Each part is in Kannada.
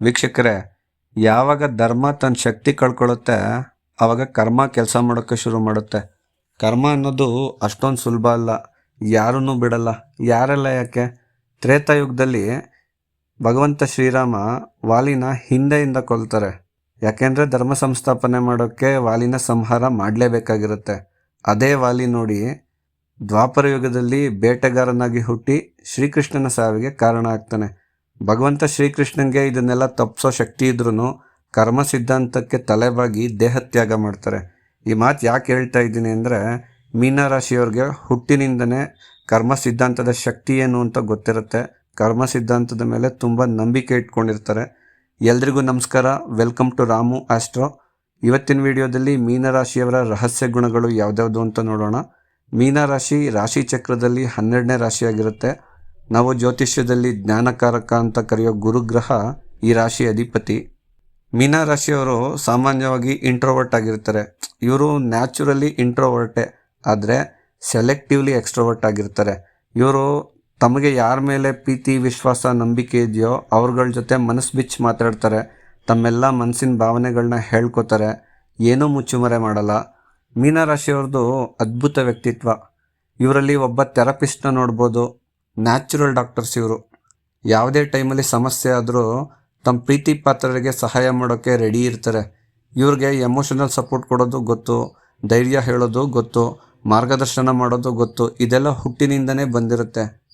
ವೀಕ್ಷಕರೇ, ಯಾವಾಗ ಧರ್ಮ ತನ್ನ ಶಕ್ತಿ ಕಳ್ಕೊಳ್ಳುತ್ತೆ ಆವಾಗ ಕರ್ಮ ಕೆಲಸ ಮಾಡೋಕ್ಕೆ ಶುರು ಮಾಡುತ್ತೆ. ಕರ್ಮ ಅನ್ನೋದು ಅಷ್ಟೊಂದು ಸುಲಭ ಅಲ್ಲ, ಯಾರನ್ನೂ ಬಿಡಲ್ಲ. ಯಾರೆಲ್ಲ ಯಾಕೆ? ತ್ರೇತಾಯುಗದಲ್ಲಿ ಭಗವಂತ ಶ್ರೀರಾಮ ವಾಲಿನ ಹಿಂದೆಯಿಂದ ಕೊಲ್ತಾರೆ. ಯಾಕೆಂದರೆ ಧರ್ಮ ಸಂಸ್ಥಾಪನೆ ಮಾಡೋಕ್ಕೆ ವಾಲಿನ ಸಂಹಾರ ಮಾಡಲೇಬೇಕಾಗಿರುತ್ತೆ. ಅದೇ ವಾಲಿ ನೋಡಿ ದ್ವಾಪರ ಯುಗದಲ್ಲಿ ಬೇಟೆಗಾರನಾಗಿ ಹುಟ್ಟಿ ಶ್ರೀಕೃಷ್ಣನ ಸಾವಿಗೆ ಕಾರಣ ಆಗ್ತಾನೆ. ಭಗವಂತ ಶ್ರೀಕೃಷ್ಣನಿಗೆ ಇದನ್ನೆಲ್ಲ ತಪ್ಪಿಸೋ ಶಕ್ತಿ ಇದ್ರೂ ಕರ್ಮ ಸಿದ್ಧಾಂತಕ್ಕೆ ತಲೆಬಾಗಿ ದೇಹತ್ಯಾಗ ಮಾಡ್ತಾರೆ. ಈ ಮಾತು ಯಾಕೆ ಹೇಳ್ತಾ ಇದ್ದೀನಿ ಅಂದರೆ ಮೀನರಾಶಿಯವ್ರಿಗೆ ಹುಟ್ಟಿನಿಂದನೇ ಕರ್ಮ ಸಿದ್ಧಾಂತದ ಶಕ್ತಿ ಏನು ಅಂತ ಗೊತ್ತಿರುತ್ತೆ. ಕರ್ಮ ಸಿದ್ಧಾಂತದ ಮೇಲೆ ತುಂಬ ನಂಬಿಕೆ ಇಟ್ಕೊಂಡಿರ್ತಾರೆ. ಎಲ್ರಿಗೂ ನಮಸ್ಕಾರ. Welcome to Ramu astro. ಇವತ್ತಿನ ವಿಡಿಯೋದಲ್ಲಿ ಮೀನರಾಶಿಯವರ ರಹಸ್ಯ ಗುಣಗಳು ಯಾವ್ದ್ಯಾವುದು ಅಂತ ನೋಡೋಣ. ಮೀನರಾಶಿ ರಾಶಿ ಚಕ್ರದಲ್ಲಿ ಹನ್ನೆರಡನೇ ರಾಶಿಯಾಗಿರುತ್ತೆ. ನಾವು ಜ್ಯೋತಿಷ್ಯದಲ್ಲಿ ಜ್ಞಾನಕಾರಕ ಅಂತ ಕರೆಯೋ ಗುರುಗ್ರಹ ಈ ರಾಶಿ ಅಧಿಪತಿ. ಮೀನ ರಾಶಿಯವರು ಸಾಮಾನ್ಯವಾಗಿ ಇಂಟ್ರೋವರ್ಟ್ ಆಗಿರ್ತಾರೆ. ಇವರು ನ್ಯಾಚುರಲಿ ಇಂಟ್ರೋವರ್ಟೆ ಆದರೆ ಸೆಲೆಕ್ಟಿವ್ಲಿ ಎಕ್ಸ್ಟ್ರೋವರ್ಟ್ ಆಗಿರ್ತಾರೆ. ಇವರು ತಮಗೆ ಯಾರ ಮೇಲೆ ಪ್ರೀತಿ, ವಿಶ್ವಾಸ, ನಂಬಿಕೆ ಇದೆಯೋ ಅವ್ರಗಳ ಜೊತೆ ಮನಸ್ಸು ಬಿಚ್ಚಿ ಮಾತಾಡ್ತಾರೆ. ತಮ್ಮೆಲ್ಲ ಮನಸ್ಸಿನ ಭಾವನೆಗಳನ್ನ ಹೇಳ್ಕೊತಾರೆ. ಏನೂ ಮುಚ್ಚುಮರೆ ಮಾಡಲ್ಲ. ಮೀನರಾಶಿಯವ್ರದ್ದು ಅದ್ಭುತ ವ್ಯಕ್ತಿತ್ವ. ಇವರಲ್ಲಿ ಒಬ್ಬ ಥೆರಪಿಸ್ಟ್ನ ನೋಡ್ಬೋದು. ನ್ಯಾಚುರಲ್ ಡಾಕ್ಟರ್ಸ್ ಇವರು. ಯಾವುದೇ ಟೈಮಲ್ಲಿ ಸಮಸ್ಯೆ ಆದರೂ ತಮ್ಮ ಪ್ರೀತಿ ಪಾತ್ರರಿಗೆ ಸಹಾಯ ಮಾಡೋಕ್ಕೆ ರೆಡಿ ಇರ್ತಾರೆ. ಇವ್ರಿಗೆ ಎಮೋಷನಲ್ ಸಪೋರ್ಟ್ ಕೊಡೋದು ಗೊತ್ತು, ಧೈರ್ಯ ಹೇಳೋದು ಗೊತ್ತು, ಮಾರ್ಗದರ್ಶನ ಮಾಡೋದು ಗೊತ್ತು, ಇದೆಲ್ಲ ಹುಟ್ಟಿನಿಂದನೇ ಬಂದಿರುತ್ತೆ.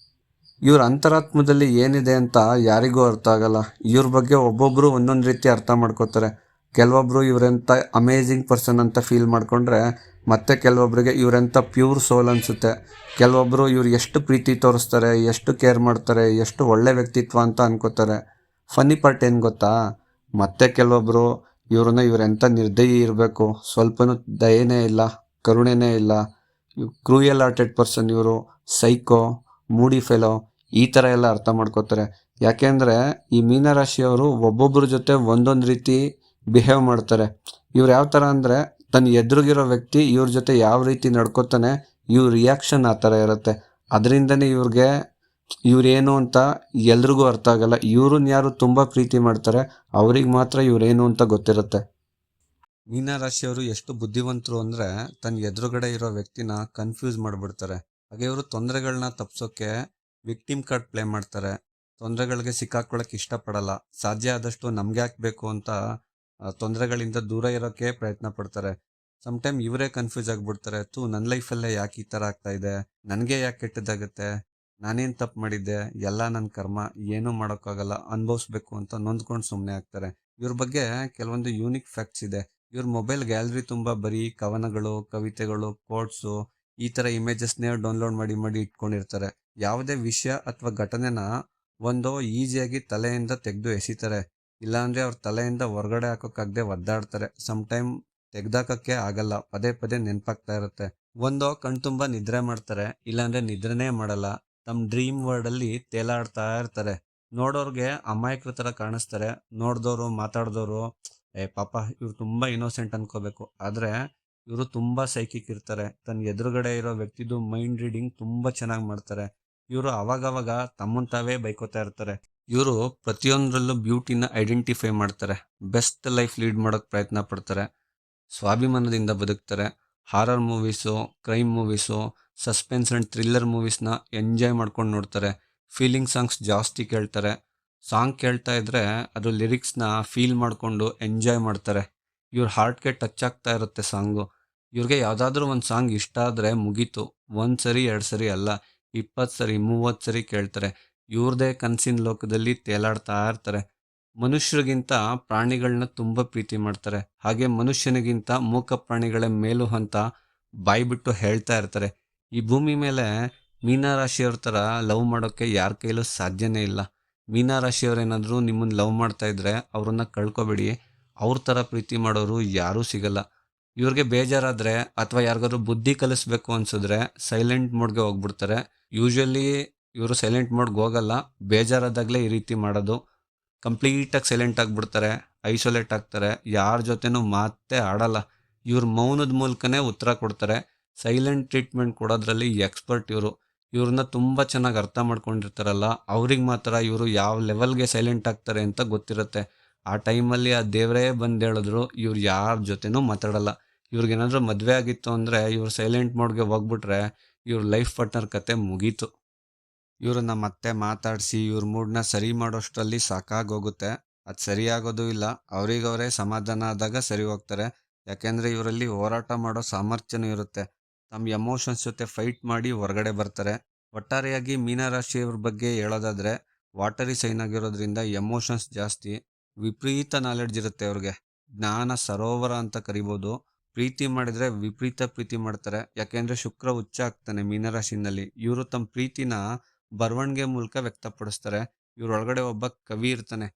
ಇವ್ರ ಅಂತರಾತ್ಮದಲ್ಲಿ ಏನಿದೆ ಅಂತ ಯಾರಿಗೂ ಅರ್ಥ ಆಗಲ್ಲ. ಇವ್ರ ಬಗ್ಗೆ ಒಬ್ಬೊಬ್ಬರು ಒಂದೊಂದು ರೀತಿ ಅರ್ಥ ಮಾಡ್ಕೋತಾರೆ. ಕೆಲವೊಬ್ಬರು ಇವರೆಂಥ ಅಮೇಝಿಂಗ್ ಪರ್ಸನ್ ಅಂತ ಫೀಲ್ ಮಾಡಿಕೊಂಡ್ರೆ ಮತ್ತೆ ಕೆಲವೊಬ್ಬರಿಗೆ ಇವರೆಂಥ ಪ್ಯೂರ್ ಸೋಲ್ ಅನಿಸುತ್ತೆ. ಕೆಲವೊಬ್ಬರು ಇವ್ರು ಎಷ್ಟು ಪ್ರೀತಿ ತೋರಿಸ್ತಾರೆ, ಎಷ್ಟು ಕೇರ್ ಮಾಡ್ತಾರೆ, ಎಷ್ಟು ಒಳ್ಳೆ ವ್ಯಕ್ತಿತ್ವ ಅಂತ ಅನ್ಕೋತಾರೆ. ಫನ್ನಿ ಪಾರ್ಟ್ ಏನು ಗೊತ್ತಾ? ಮತ್ತೆ ಕೆಲವೊಬ್ಬರು ಇವ್ರನ್ನ ಇವರೆಂಥ ನಿರ್ದಯಿ ಇರಬೇಕು, ಸ್ವಲ್ಪನೂ ದಯೆನೇ ಇಲ್ಲ, ಕರುಣೆನೇ ಇಲ್ಲ. ಕ್ರೂಯಲ್ ಆರ್ಟೆಡ್ ಪರ್ಸನ್ ಇವರು ಸೈಕೋ ಮೂಡಿ ಫೆಲೋ ಈ ಥರ ಎಲ್ಲ ಅರ್ಥ ಮಾಡ್ಕೋತಾರೆ. ಯಾಕೆಂದರೆ ಈ ಮೀನರಾಶಿಯವರು ಒಬ್ಬೊಬ್ಬರ ಜೊತೆ ಒಂದೊಂದು ರೀತಿ ಬಿಹೇವ್ ಮಾಡ್ತಾರೆ. ಇವ್ರು ಯಾವ ಥರ ಅಂದರೆ ತನ್ನ ಎದುರುಗಿರೋ ವ್ಯಕ್ತಿ ಇವ್ರ ಜೊತೆ ಯಾವ ರೀತಿ ನಡ್ಕೋತಾನೆ, ಇವ್ರ ರಿಯಾಕ್ಷನ್ ಆ ಥರ ಇರುತ್ತೆ. ಅದರಿಂದನೇ ಇವ್ರಿಗೆ ಇವರೇನು ಅಂತ ಎಲ್ರಿಗೂ ಅರ್ಥ ಆಗಲ್ಲ. ಇವ್ರನ್ನ ಯಾರು ತುಂಬ ಪ್ರೀತಿ ಮಾಡ್ತಾರೆ, ಅವ್ರಿಗೆ ಮಾತ್ರ ಇವರೇನು ಅಂತ ಗೊತ್ತಿರುತ್ತೆ. ಮೀನರಾಶಿಯವರು ಎಷ್ಟು ಬುದ್ಧಿವಂತರು ಅಂದರೆ ತನ್ನ ಎದುರುಗಡೆ ಇರೋ ವ್ಯಕ್ತಿನ ಕನ್ಫ್ಯೂಸ್ ಮಾಡಿಬಿಡ್ತಾರೆ. ಹಾಗೆ ಇವರು ತೊಂದರೆಗಳನ್ನ ತಪ್ಪಿಸೋಕ್ಕೆ ವಿಕ್ಟಿಮ್ ಕಾರ್ಡ್ ಪ್ಲೇ ಮಾಡ್ತಾರೆ. ತೊಂದರೆಗಳಿಗೆ ಸಿಕ್ಕಾಕೊಳ್ಳೋಕೆ ಇಷ್ಟಪಡಲ್ಲ. ಸಾಧ್ಯ ಆದಷ್ಟು ನಮ್ಗೆ ಯಾಕೆ ಬೇಕು ಅಂತ ತೊಂದರೆಗಳಿಂದ ದೂರ ಇರೋಕ್ಕೆ ಪ್ರಯತ್ನ ಪಡ್ತಾರೆ. ಟೈಮ್ ಇವರೇ ಕನ್ಫ್ಯೂಸ್ ಆಗಿಬಿಡ್ತಾರೆ. ತೂ ನನ್ನ ಲೈಫಲ್ಲೇ ಯಾಕೆ ಈ ಥರ ಆಗ್ತಾ ಇದೆ? ನನಗೆ ಯಾಕೆ ಕೆಟ್ಟದಾಗುತ್ತೆ ನಾನೇನು ತಪ್ಪು ಮಾಡಿದ್ದೆ? ಎಲ್ಲ ನನ್ನ ಕರ್ಮ, ಏನೂ ಮಾಡೋಕ್ಕಾಗಲ್ಲ, ಅನುಭವಿಸ್ಬೇಕು ಅಂತ ನೊಂದ್ಕೊಂಡು ಸುಮ್ಮನೆ ಆಗ್ತಾರೆ. ಇವ್ರ ಬಗ್ಗೆ ಕೆಲವೊಂದು ಯೂನಿಕ್ ಫ್ಯಾಕ್ಟ್ಸ್ ಇದೆ. ಇವ್ರ ಮೊಬೈಲ್ ಗ್ಯಾಲರಿ ತುಂಬ ಬರೀ ಕವನಗಳು, ಕವಿತೆಗಳು ಕೋಟ್ಸು ಈ ಥರ ಇಮೇಜಸ್ನೇ ಡೌನ್ಲೋಡ್ ಮಾಡಿ ಮಾಡಿ ಇಟ್ಕೊಂಡಿರ್ತಾರೆ. ಯಾವುದೇ ವಿಷಯ ಅಥವಾ ಘಟನೆನ ಒಂದು ಈಸಿಯಾಗಿ ತಲೆಯಿಂದ ತೆಗೆದು ಎಸಿತಾರೆ. ಇಲ್ಲಾಂದ್ರೆ ಅವ್ರ ತಲೆಯಿಂದ ಹೊರಗಡೆ ಹಾಕೋಕ್ಕಾಗದೆ ಒದ್ದಾಡ್ತಾರೆ. ಟೈಮ್ ತೆಗ್ದಾಕಕ್ಕೆ ಆಗಲ್ಲ. ಪದೇ ಪದೇ ನೆನಪಾಗ್ತಾ ಇರುತ್ತೆ. ಒಂದು ಕಣ್ತುಂಬ ನಿದ್ರೆ ಮಾಡ್ತಾರೆ. ಇಲ್ಲಾಂದ್ರೆ ನಿದ್ರೆನೇ ಮಾಡಲ್ಲ. ತಮ್ಮ ಡ್ರೀಮ್ ವರ್ಡ್ ಅಲ್ಲಿ ತೇಲಾಡ್ತಾ ಇರ್ತಾರೆ. ನೋಡೋರ್ಗೆ ಅಮಾಯಕರ ತರ ಕಾಣಿಸ್ತಾರೆ. ನೋಡ್ದೋರು, ಮಾತಾಡ್ದೋರು, ಏ, ಪಾಪ, ಇವ್ರು ತುಂಬಾ ಇನ್ನೋಸೆಂಟ್ ಅನ್ಕೋಬೇಕು. ಆದ್ರೆ ಇವರು ತುಂಬಾ ಸೈಕಿಕ್ ಇರ್ತಾರೆ. ತನ್ನ ಎದುರುಗಡೆ ಇರೋ ವ್ಯಕ್ತಿದು ಮೈಂಡ್ ರೀಡಿಂಗ್ ತುಂಬಾ ಚೆನ್ನಾಗಿ ಮಾಡ್ತಾರೆ. ಇವರು ಅವಾಗವಾಗ ತಮ್ಮನ್ ತಾವೇ ಬೈಕೋತಾ ಇರ್ತಾರೆ. ಇವರು ಪ್ರತಿಯೊಂದರಲ್ಲೂ ಬ್ಯೂಟಿನ ಐಡೆಂಟಿಫೈ ಮಾಡ್ತಾರೆ. ಬೆಸ್ಟ್ ಲೈಫ್ ಲೀಡ್ ಮಾಡೋಕ್ಕೆ ಪ್ರಯತ್ನ ಪಡ್ತಾರೆ. ಸ್ವಾಭಿಮಾನದಿಂದ ಬದುಕ್ತಾರೆ. Horror movies, crime movies, suspense and thriller ಮೂವೀಸ್ನ enjoy ಮಾಡ್ಕೊಂಡು ನೋಡ್ತಾರೆ. ಫೀಲಿಂಗ್ ಸಾಂಗ್ಸ್ ಜಾಸ್ತಿ ಕೇಳ್ತಾರೆ. ಸಾಂಗ್ ಕೇಳ್ತಾ ಇದ್ದರೆ ಅದು ಲಿರಿಕ್ಸ್ನ ಫೀಲ್ ಮಾಡಿಕೊಂಡು ಎಂಜಾಯ್ ಮಾಡ್ತಾರೆ. ಇವ್ರ ಹಾರ್ಟ್ಗೆ ಟಚ್ ಆಗ್ತಾ ಇರುತ್ತೆ ಸಾಂಗು. ಇವ್ರಿಗೆ ಯಾವುದಾದ್ರೂ ಒಂದು ಸಾಂಗ್ ಇಷ್ಟ ಆದರೆ ಮುಗೀತು. ಒಂದು ಸರಿ ಎರಡು ಸರಿ ಅಲ್ಲ, ಇಪ್ಪತ್ತು ಸರಿ, ಮೂವತ್ತು ಸರಿ ಕೇಳ್ತಾರೆ. ಇವ್ರದೇ ಕನಸಿನ ಲೋಕದಲ್ಲಿ ತೇಲಾಡ್ತಾ ಇರ್ತಾರೆ. ಮನುಷ್ಯರಿಗಿಂತ ಪ್ರಾಣಿಗಳನ್ನ ತುಂಬ ಪ್ರೀತಿ ಮಾಡ್ತಾರೆ. ಹಾಗೆ ಮನುಷ್ಯನಿಗಿಂತ ಮೂಕ ಪ್ರಾಣಿಗಳ ಮೇಲು ಅಂತ ಬಾಯಿ ಬಿಟ್ಟು ಹೇಳ್ತಾ ಇರ್ತಾರೆ. ಈ ಭೂಮಿ ಮೇಲೆ ಮೀನರಾಶಿಯವ್ರ ಥರ ಲವ್ ಮಾಡೋಕ್ಕೆ ಯಾರ ಕೈಲೂ ಸಾಧ್ಯನೇ ಇಲ್ಲ. ಮೀನರಾಶಿಯವ್ರೇನಾದರೂ ನಿಮ್ಮನ್ನು ಲವ್ ಮಾಡ್ತಾ ಇದ್ರೆ ಅವ್ರನ್ನ ಕಳ್ಕೊಬೇಡಿ. ಅವ್ರ ಥರ ಪ್ರೀತಿ ಮಾಡೋರು ಯಾರೂ ಸಿಗಲ್ಲ. ಇವ್ರಿಗೆ ಬೇಜಾರಾದರೆ ಅಥವಾ ಯಾರಿಗಾದ್ರೂ ಬುದ್ಧಿ ಕಲಿಸ್ಬೇಕು ಅನ್ಸಿದ್ರೆ ಸೈಲೆಂಟ್ ಮೋಡ್ಗೆ ಹೋಗ್ಬಿಡ್ತಾರೆ. ಯೂಶ್ವಲಿ ಇವರು ಸೈಲೆಂಟ್ ಮೋಡ್ಗೆ ಹೋಗಲ್ಲ. ಬೇಜಾರಾದಾಗಲೇ ಈ ರೀತಿ ಮಾಡೋದು. ಕಂಪ್ಲೀಟಾಗಿ ಸೈಲೆಂಟ್ ಆಗಿಬಿಡ್ತಾರೆ ಐಸೋಲೇಟ್ ಆಗ್ತಾರೆ, ಯಾರ ಜೊತೆನೂ ಮಾತೇ ಆಡಲ್ಲ. ಇವ್ರ ಮೌನದ ಮೂಲಕನೇ ಉತ್ತರ ಕೊಡ್ತಾರೆ. ಸೈಲೆಂಟ್ ಟ್ರೀಟ್ಮೆಂಟ್ ಕೊಡೋದ್ರಲ್ಲಿ ಎಕ್ಸ್ಪರ್ಟ್ ಇವರು. ಇವ್ರನ್ನ ತುಂಬ ಚೆನ್ನಾಗಿ ಅರ್ಥ ಮಾಡ್ಕೊಂಡಿರ್ತಾರಲ್ಲ, ಅವ್ರಿಗೆ ಮಾತ್ರ ಇವರು ಯಾವ ಲೆವೆಲ್ಗೆ ಸೈಲೆಂಟ್ ಆಗ್ತಾರೆ ಅಂತ ಗೊತ್ತಿರುತ್ತೆ. ಆ ಟೈಮಲ್ಲಿ ಆ ದೇವರೇ ಬಂದು ಹೇಳಿದ್ರು, ಇವ್ರು ಯಾರ ಜೊತೆನೂ ಮಾತಾಡಲ್ಲ. ಇವ್ರಿಗೇನಾದರೂ ಮದುವೆ ಆಗಿತ್ತು ಅಂದರೆ ಇವ್ರು ಸೈಲೆಂಟ್ ಮೋಡ್ಗೆ ಹೋಗ್ಬಿಟ್ರೆ ಇವ್ರ ಲೈಫ್ ಪಾರ್ಟ್ನರ್ ಕತೆ ಮುಗೀತು. ಇವ್ರನ್ನ ಮತ್ತೆ ಮಾತಾಡಿಸಿ ಇವ್ರ ಮೂಡ್ನ ಸರಿ ಮಾಡೋಷ್ಟರಲ್ಲಿ ಸಾಕಾಗೋಗುತ್ತೆ. ಅದು ಸರಿಯಾಗೋದು ಇಲ್ಲ. ಅವ್ರಿಗವರೇ ಸಮಾಧಾನ ಆದಾಗ ಸರಿ ಹೋಗ್ತಾರೆ. ಯಾಕೆಂದರೆ ಇವರಲ್ಲಿ ಹೋರಾಟ ಮಾಡೋ ಸಾಮರ್ಥ್ಯನೂ ಇರುತ್ತೆ. ತಮ್ಮ ಎಮೋಷನ್ಸ್ ಜೊತೆ ಫೈಟ್ ಮಾಡಿ ಹೊರಗಡೆ ಬರ್ತಾರೆ. ಒಟ್ಟಾರೆಯಾಗಿ ಮೀನರಾಶಿಯವ್ರ ಬಗ್ಗೆ ಹೇಳೋದಾದರೆ, ವಾಟರಿ ಸೈನ್ ಆಗಿರೋದ್ರಿಂದ ಎಮೋಷನ್ಸ್ ಜಾಸ್ತಿ, ವಿಪರೀತ ನಾಲೆಡ್ಜ್ ಇರುತ್ತೆ ಅವ್ರಿಗೆ ಜ್ಞಾನ ಸರೋವರ ಅಂತ ಕರಿಬೋದು. ಪ್ರೀತಿ ಮಾಡಿದರೆ ವಿಪರೀತ ಪ್ರೀತಿ ಮಾಡ್ತಾರೆ. ಯಾಕೆಂದರೆ ಶುಕ್ರ ಉಚ್ಚ ಆಗ್ತಾನೆ ಮೀನರಾಶಿನಲ್ಲಿ. ಇವರು ತಮ್ಮ ಪ್ರೀತಿನ ಬರವಣಿಗೆ ಮೂಲಕ ವ್ಯಕ್ತಪಡಿಸ್ತಾರೆ. ಇವ್ರೊಳಗಡೆ ಒಬ್ಬ ಕವಿ ಇರ್ತಾನೆ.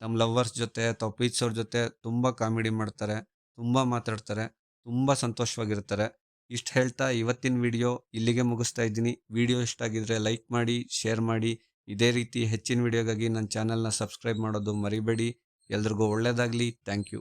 ತಮ್ಮ ಲವ್ವರ್ಸ್ ಜೊತೆ ಅಥವಾ ಅವ್ರ ಜೊತೆ ತುಂಬ ಕಾಮಿಡಿ ಮಾಡ್ತಾರೆ, ತುಂಬ ಮಾತಾಡ್ತಾರೆ, ತುಂಬ ಸಂತೋಷವಾಗಿರ್ತಾರೆ. ಇಷ್ಟು ಹೇಳ್ತಾ ಇವತ್ತಿನ ವಿಡಿಯೋ ಇಲ್ಲಿಗೆ ಮುಗಿಸ್ತಾ ಇದ್ದೀನಿ. ವಿಡಿಯೋ ಇಷ್ಟ ಆಗಿದ್ರೆ ಲೈಕ್ ಮಾಡಿ, ಶೇರ್ ಮಾಡಿ. ಇದೇ ರೀತಿ ಹೆಚ್ಚಿನ ವಿಡಿಯೋಗಾಗಿ ನನ್ನ ಚಾನಲ್ನ ಸಬ್ಸ್ಕ್ರೈಬ್ ಮಾಡೋದು ಮರಿಬೇಡಿ. ಎಲ್ರಿಗೂ ಒಳ್ಳೆಯದಾಗಲಿ ಥ್ಯಾಂಕ್ ಯು.